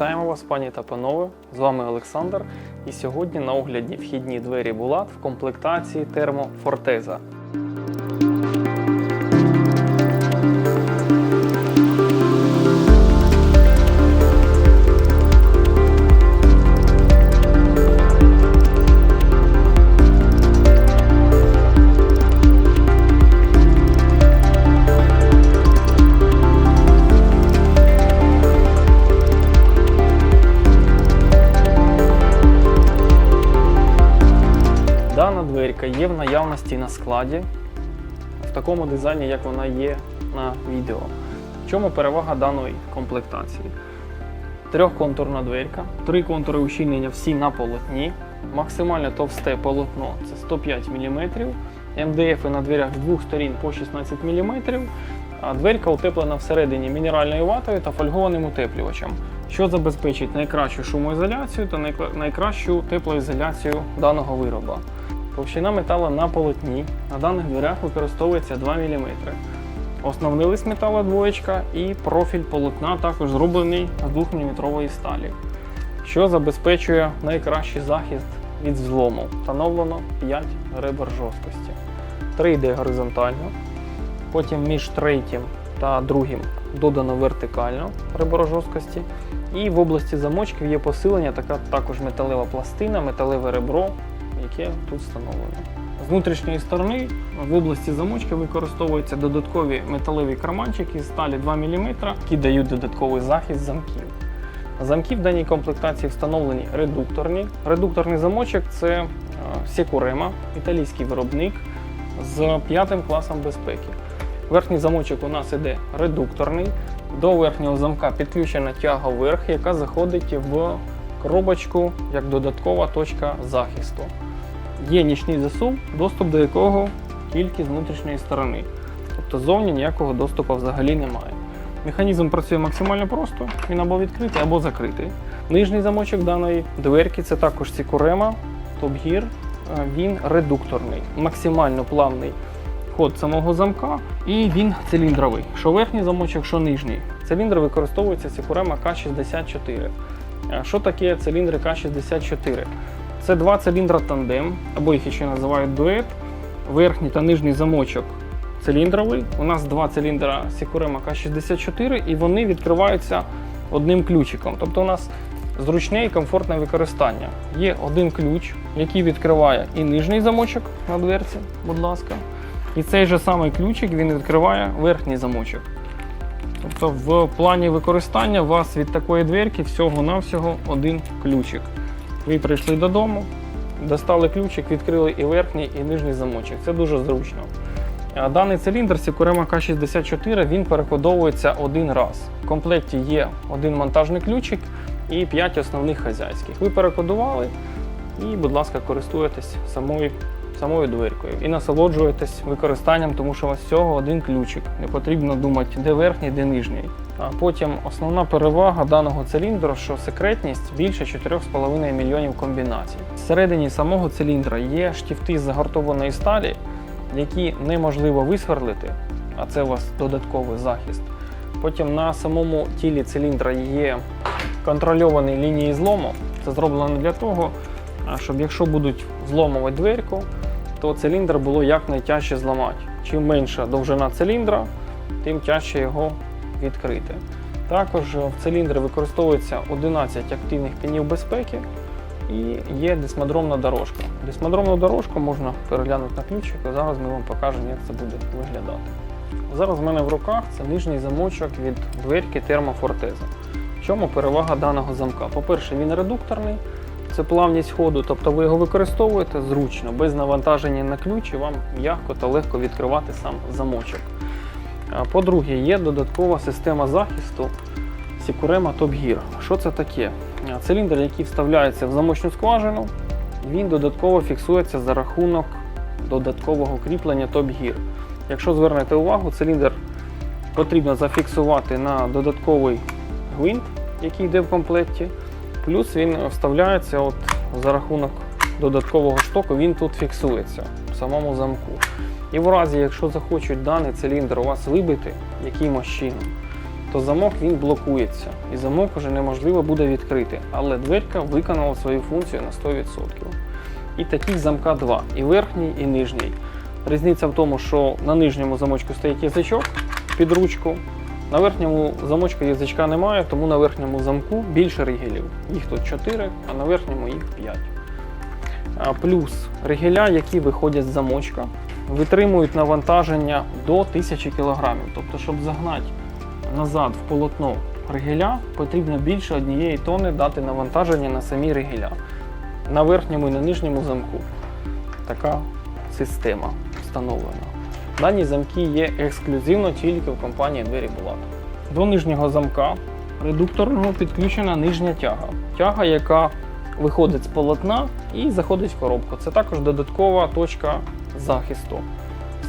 Вітаємо вас, пані та панове! З вами Олександр. І сьогодні на огляді вхідні двері Булат в комплектації Термо Фортеза. Наявності на складі в такому дизайні, як вона є на відео. В чому перевага даної комплектації? Трьохконтурна дверка, три контури ущільнення всі на полотні. Максимально товсте полотно це 105 мм. МДФ на дверях з двох сторін по 16 мм. А дверка утеплена всередині мінеральною ватою та фольгованим утеплювачем, що забезпечить найкращу шумоізоляцію та найкращу теплоізоляцію даного вироба. Товщина металу на полотні на даних дверях використовується 2 мм. Основний лист металу двоєчка і профіль полотна також зроблений з 2 мм сталі, що забезпечує найкращий захист від злому. Встановлено 5 ребер жорсткості. 3 йде горизонтально, потім між третім та другим додано вертикально ребро жорсткості. І в області замочків є посилення, така також металева пластина, металеве ребро, яке тут встановлено. З внутрішньої сторони в області замочки використовуються додаткові металеві карманчики з сталі 2 мм, які дають додатковий захист замків. Замки в даній комплектації встановлені редукторні. Редукторний замочок це е, Securema, італійський виробник з п'ятим класом безпеки. Верхній замочок у нас іде редукторний. До верхнього замка підключена тяга вверх, яка заходить в коробочку як додаткова точка захисту. Є нічний засув, доступ до якого тільки з внутрішньої сторони. Тобто зовні ніякого доступу взагалі немає. Механізм працює максимально просто, він або відкритий, або закритий. Нижній замочок даної дверки це також Sicurema Top. Е, Він редукторний, максимально плавний ход самого замка, і він циліндровий. Що верхній замочок, що нижній. Циліндр використовується Sicurema К64. Е, Що таке циліндри К64? Це два циліндра тандем, або їх ще називають дует. Верхній та нижній замочок циліндровий. У нас два циліндра Sicurema К64 і вони відкриваються одним ключиком. Тобто у нас зручне і комфортне використання. Є один ключ, який відкриває і нижній замочок на дверці, будь ласка. І цей же самий ключик він відкриває верхній замочок. Тобто в плані використання у вас від такої дверки всього-навсього один ключик. Ви прийшли додому, достали ключик, відкрили і верхній, і нижній замочок. Це дуже зручно. Даний циліндр Сікурема К64 він перекодовується один раз. В комплекті є один монтажний ключик і 5 основних хазяйських. Ви перекодували і, будь ласка, користуєтесь самою, самою дверкою і насолоджуєтесь використанням, тому що у вас всього один ключик. Не потрібно думати, де верхній, де нижній. А потім основна перевага даного циліндру, що секретність більше 4,5 мільйонів комбінацій. Всередині самого циліндра є штифти з загартованої сталі, які неможливо висверлити, а це у вас додатковий захист. Потім на самому тілі циліндра є контрольовані лінії злому. Це зроблено для того, щоб якщо будуть зломувати дверку, то циліндр було якнайтяжче зламати. Чим менша довжина циліндра, тим тяжче його відкрити. Також в циліндрі використовується 11 активних пінів безпеки і є десмодромна дорожка. Десмодромну дорожку можна переглянути на ключик, і зараз ми вам покажемо, як це буде виглядати. Зараз в мене в руках це нижній замочок від дверки термофортеза. В чому перевага даного замка? По-перше, він редукторний, це плавність ходу, тобто ви його використовуєте зручно, без навантаження на ключ, і вам м'яко та легко відкривати сам замочок. По-друге, є додаткова система захисту Sicurema Top Gear. Що це таке? Циліндр, який вставляється в замочну скважину, він додатково фіксується за рахунок додаткового кріплення Top Gear. Якщо звернете увагу, циліндр потрібно зафіксувати на додатковий гвинт, який йде в комплекті. Плюс він вставляється от за рахунок додаткового штоку, він тут фіксується в самому замку. І в разі, якщо захочуть даний циліндр у вас вибити якимось чином, то замок він блокується і замок вже неможливо буде відкрити. Але дверка виконала свою функцію на 100%. І таких замка два: і верхній, і нижній. Різниця в тому, що на нижньому замочку стоїть язичок під ручку. На верхньому замочку язичка немає, тому на верхньому замку більше ригелів. Їх тут 4, а на верхньому їх 5. Плюс ригеля, які виходять з замочка, витримують навантаження до 1000 кг. Тобто, щоб загнати назад в полотно ригеля, потрібно більше однієї тони дати навантаження на самі ригеля. На верхньому і на нижньому замку. Така система встановлена. Дані замки є ексклюзивно тільки в компанії Двері Булат. До нижнього замка редукторного підключена нижня тяга. Тяга, яка виходить з полотна і заходить в коробку. Це також додаткова точка захисту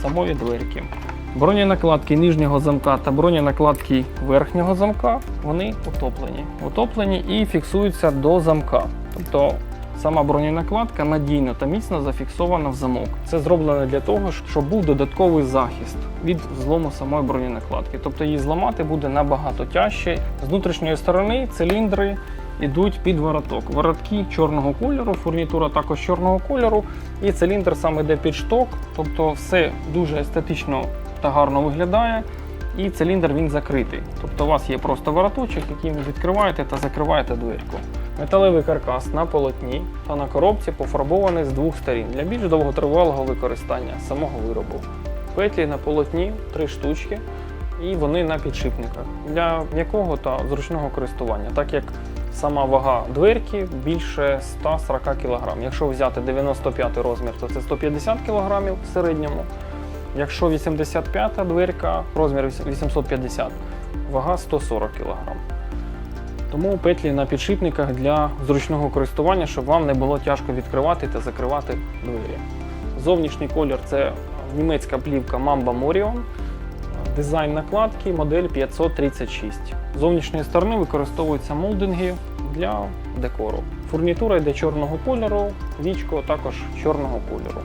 самої дверки. Броненакладки нижнього замка та броненакладки верхнього замка вони утоплені. Утоплені і фіксуються до замка. Тобто сама броненакладка надійно та міцно зафіксована в замок. Це зроблено для того, щоб був додатковий захист від злому самої броненакладки. Тобто її зламати буде набагато тяжче. З внутрішньої сторони циліндри йдуть під вороток. Воротки чорного кольору, фурнітура також чорного кольору, і циліндр саме йде під шток, тобто все дуже естетично та гарно виглядає. І циліндр він закритий. Тобто у вас є просто вороточок, яким ви відкриваєте та закриваєте дверку. Металевий каркас на полотні та на коробці пофарбований з двох сторін для більш довготривалого використання самого виробу. Петлі на полотні три штучки, і вони на підшипниках для м'якого та зручного користування, так як сама вага дверки більше 140 кг. Якщо взяти 95 розмір, то це 150 кг в середньому. Якщо 85-та дверка, розмір 850, вага 140 кг. Тому петлі на підшипниках для зручного користування, щоб вам не було тяжко відкривати та закривати двері. Зовнішній колір це німецька плівка Mamba Morion. Дизайн накладки модель 536. З зовнішньої сторони використовуються молдинги для декору. Фурнітура йде чорного кольору, вічко також чорного кольору.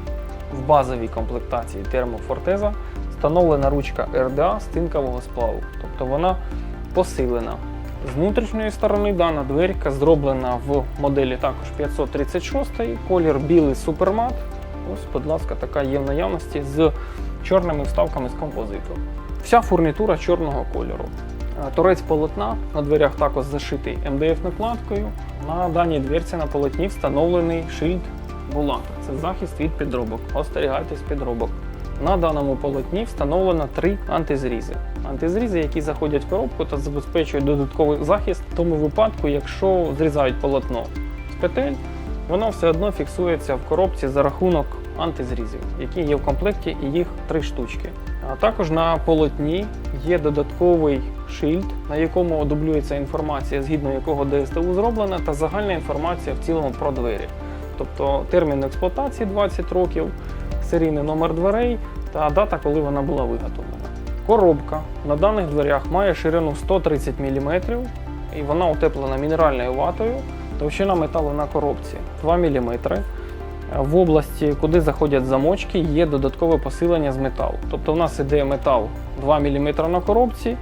В базовій комплектації термофортеза встановлена ручка RDA з тинкового сплаву, тобто вона посилена. З внутрішньої сторони дана дверка зроблена в моделі також 536 колір білий супермат. Ось, будь ласка, така є в наявності з чорними вставками з композиту. Вся фурнітура чорного кольору. Е, Торець полотна на дверях також зашитий МДФ накладкою. На даній дверці на полотні встановлений шильд Булата. Це захист від підробок. Остерігайтесь підробок. На даному полотні встановлено три антизрізи. Антизрізи, які заходять в коробку та забезпечують додатковий захист в тому випадку, якщо зрізають полотно з петель, воно все одно фіксується в коробці за рахунок антизрізів, які є в комплекті, і їх три штучки. А також на полотні є додатковий шильд, на якому дублюється інформація, згідно якого ДСТУ зроблена, та загальна інформація в цілому про двері. Тобто термін експлуатації 20 років, серійний номер дверей та дата, коли вона була виготовлена. Коробка на даних дверях має ширину 130 мм і вона утеплена мінеральною ватою. Товщина металу на коробці 2 мм. В області, куди заходять замочки, є додаткове посилення з металу. Тобто в нас іде метал 2 мм на коробці,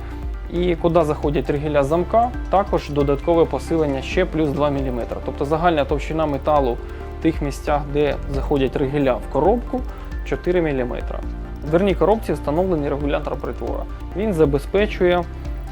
і куди заходять ригеля замка, також додаткове посилення ще плюс 2 мм. Тобто загальна товщина металу тих місцях, де заходять ригеля в коробку, 4 мм. В дверній коробці встановлений регулятор притвора. Він забезпечує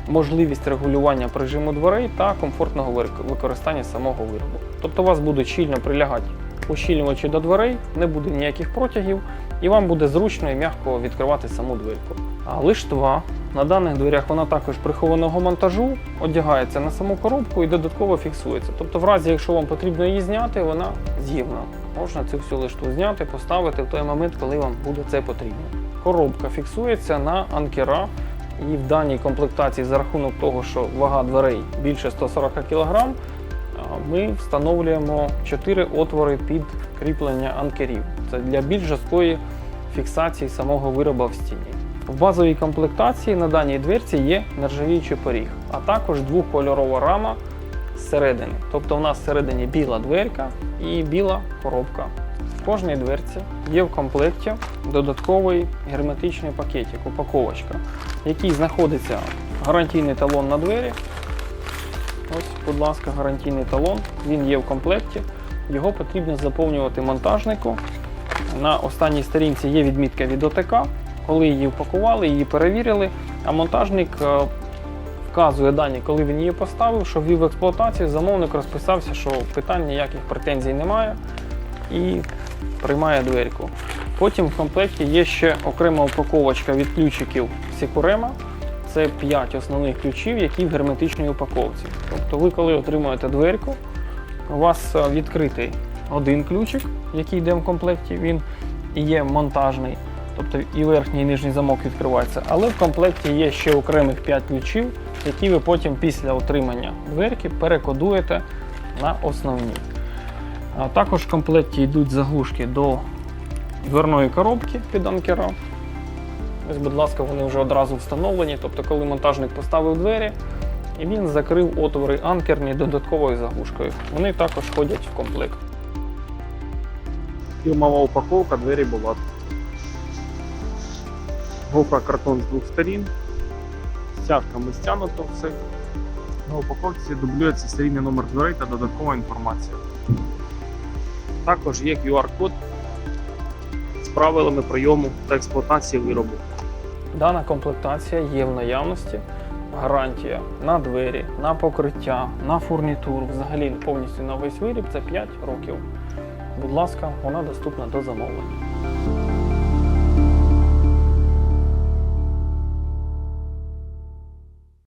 можливість регулювання прижиму дверей та комфортного використання самого виробу. Тобто у вас будуть щільно прилягати ущільнювачі до дверей, не буде ніяких протягів, і вам буде зручно і м'яко відкривати саму дверку. А лиштва на даних дверях вона також прихованого монтажу одягається на саму коробку і додатково фіксується. Тобто, в разі, якщо вам потрібно її зняти, вона з'ївна. Можна цю всю лиштву зняти, поставити в той момент, коли вам буде це потрібно. Коробка фіксується на анкера. І в даній комплектації за рахунок того, що вага дверей більше 140 кг, ми встановлюємо 4 отвори під кріплення анкерів. Це для більш жорсткої фіксації самого вироба в стіні. В базовій комплектації на даній дверці є нержавіючий поріг, а також двохкольорова рама зсередини. Тобто у нас всередині біла дверка і біла коробка. В кожній дверці є в комплекті додатковий герметичний пакетик, упаковочка, який знаходиться гарантійний талон на двері. Ось, будь ласка, гарантійний талон. Він є в комплекті. Його потрібно заповнювати монтажнику. На останній сторінці є відмітка від ОТК. Коли її упакували, її перевірили, а монтажник е, вказує дані, коли він її поставив, що ввів в експлуатацію, замовник розписався, що питань ніяких претензій немає і приймає дверку. Потім в комплекті є ще окрема упаковочка від ключиків Секурема. Це 5 основних ключів, які в герметичній упаковці. Тобто ви, коли отримуєте дверку, у вас е, відкритий один ключик, який йде в комплекті, він є монтажний, тобто і верхній, і нижній замок відкривається. Але в комплекті є ще окремих 5 ключів, які ви потім після отримання дверки перекодуєте на основні. А також в комплекті йдуть заглушки до дверної коробки під анкера. Ось, будь ласка, вони вже одразу встановлені. Тобто, коли монтажник поставив двері, і він закрив отвори анкерні додатковою заглушкою. Вони також входять в комплект. Фірмова упаковка, двері була. Гофра картон з двох сторін. Стяжками стягнуто все. На упаковці дублюється серійний номер дверей та додаткова інформація. Також є QR-код з правилами прийому та експлуатації виробу. Дана комплектація є в наявності. Гарантія на двері, на покриття, на фурнітур, взагалі повністю на весь виріб це 5 років. Будь ласка, вона доступна до замовлення.